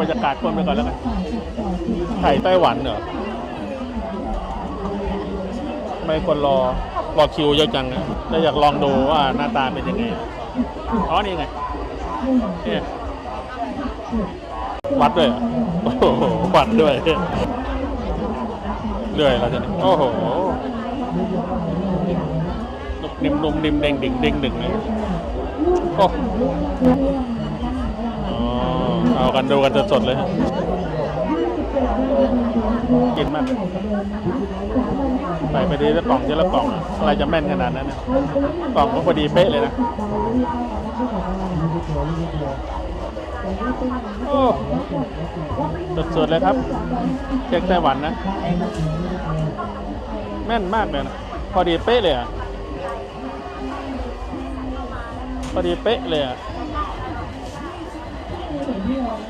บรรยากาศคนไปก่อนแล้วกันไข่ไต้หวันเหรอไม่คนรอรอคิวเยอะจังนะแล้วอยากลองดูว่าหน้าตาเป็นยังไงอ๋อนี่ไงเนี่ยวัดด้วยโอ้โหวัดด้วยเรื่อยแล้วจะโอ้โหนุ่มนิ่มนุ่มนิ่มเด้งดิ่งเด้งดึงเลยโอ้ กันดูกันสดๆเลยฮะกินมากใส่ไปดีแล้วกล่องทีละกล่องอะไรจะแม่นขนาดนั้นนะกล่องก็พอดีเป๊ะเลยนะโอ้สดๆเลยครับเค้กไต้หวันนะ แม่นมากเลยนะพอดีเป๊ะเลยอะพอดีเป๊ะเลยอะ 没有文